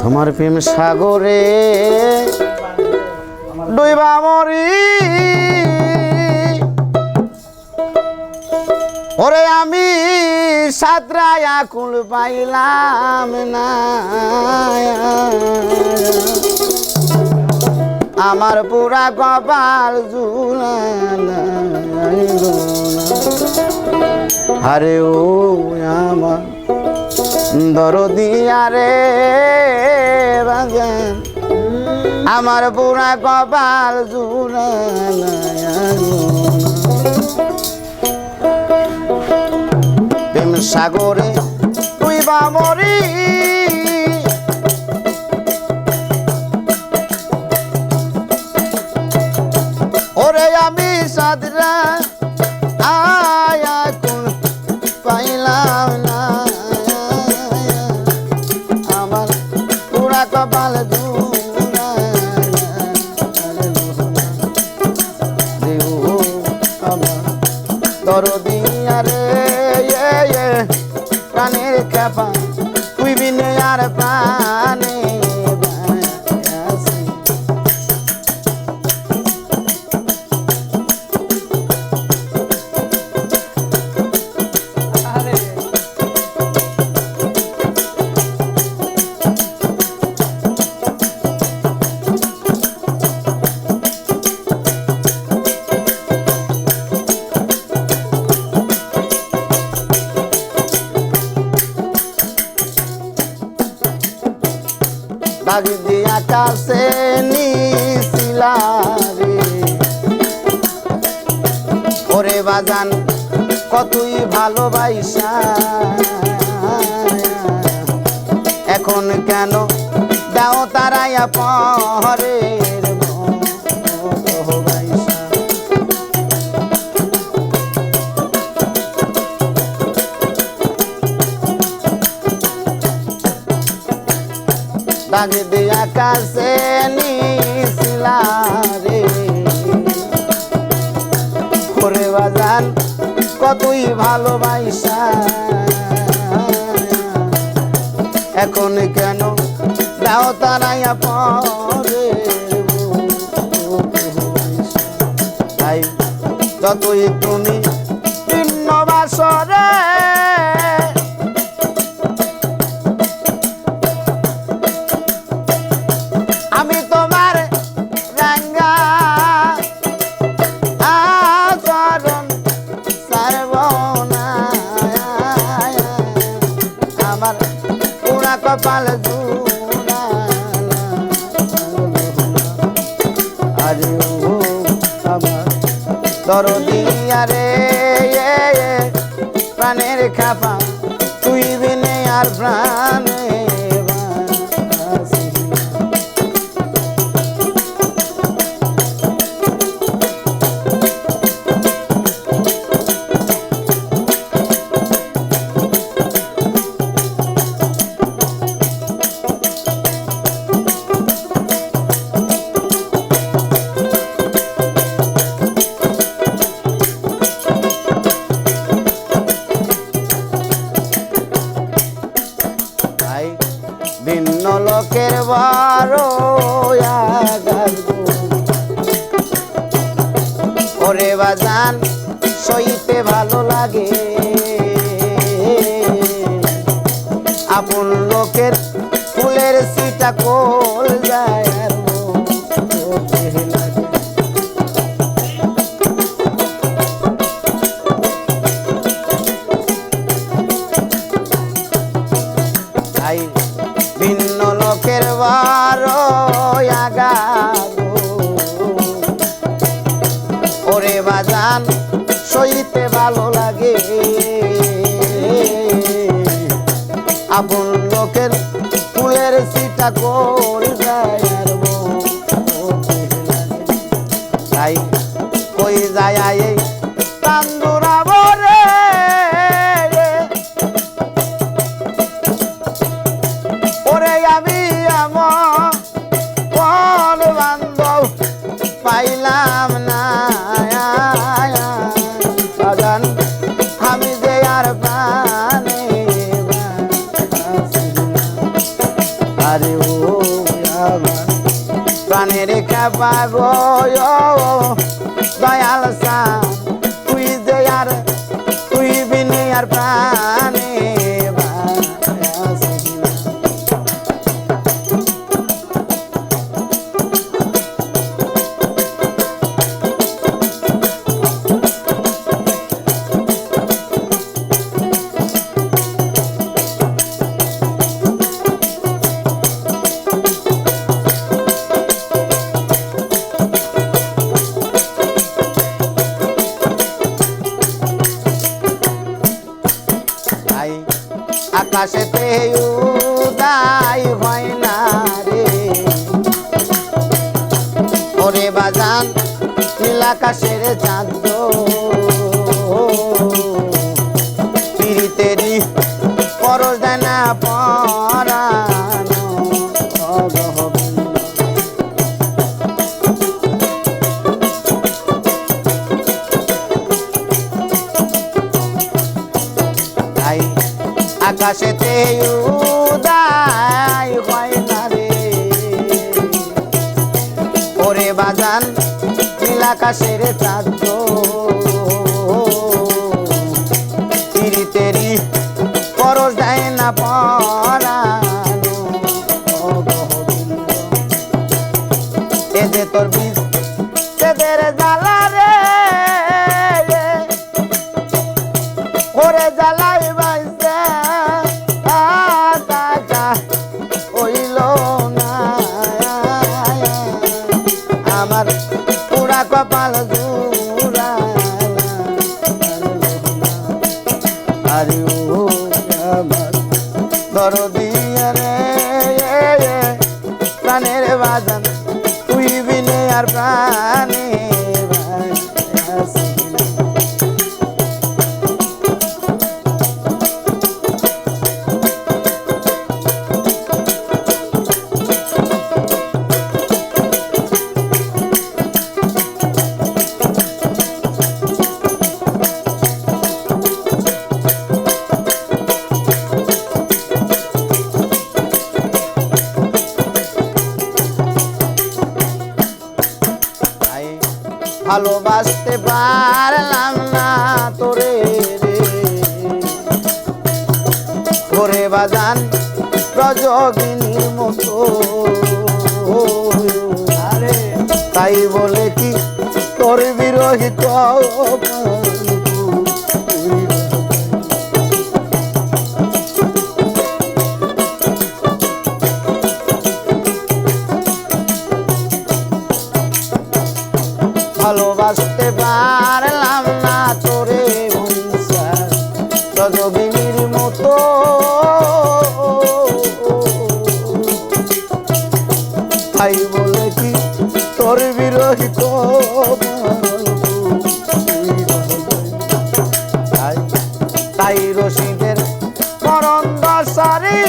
তোমার প্রেম সাগরে ডুইবা মরি। ওরে আমি সাতরায়া কুল পাইলাম না। আমার পুরা কপাল জুড়াইল আরে ও আমার দরদিয়া রে বাজান আমার পুরা কপাল জুড়া সাগরে পুরা কপাল জুড়া এখন কেন দাও তারাইয়া বাইসা দাগ দিয়া কাছে নিছিলা রে। ওরে বাজান কতই ভালোবাসা। এখন কেন দাও তারাইয়া পরে তাই যতই তুমি কপাল আরে ও আমার দরদিয়া রে সইতে ভালো লাগে। আপন লোকের ফুলের সিটা কোল যায় ভিন্ন লোকের বারো আগাবো সিটা আকাশেতে উদাই হয় না রে। ওরে বাজান নীল আকাশের চাঁদ আকাশেতে উদায় হয় না রে। ওরে বাজান নীল আকাশের চাঁদ। আমার ভালোবাসতে পারলাম না তোরে রে। ঘরে বাজান প্রযোগিনীর মতো। তাই বলে কি তোর বিরহিত ভালোবাসতে পারলাম না তোরে রজবিনীর মতো। তাই বলে কি তোর বিরহিত তাই রশিদের করণ দশারি।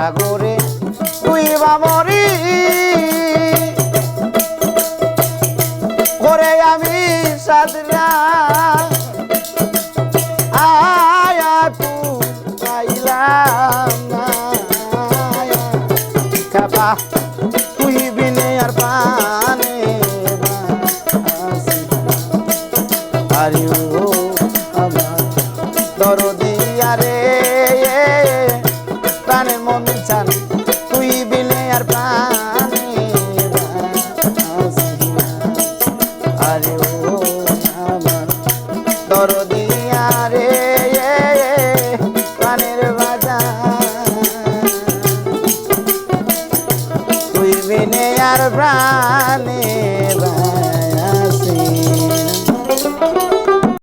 সাগরে তুই বাবরি করে আমি সাদরা আয়া তু পাইলাম না। খাপা আরে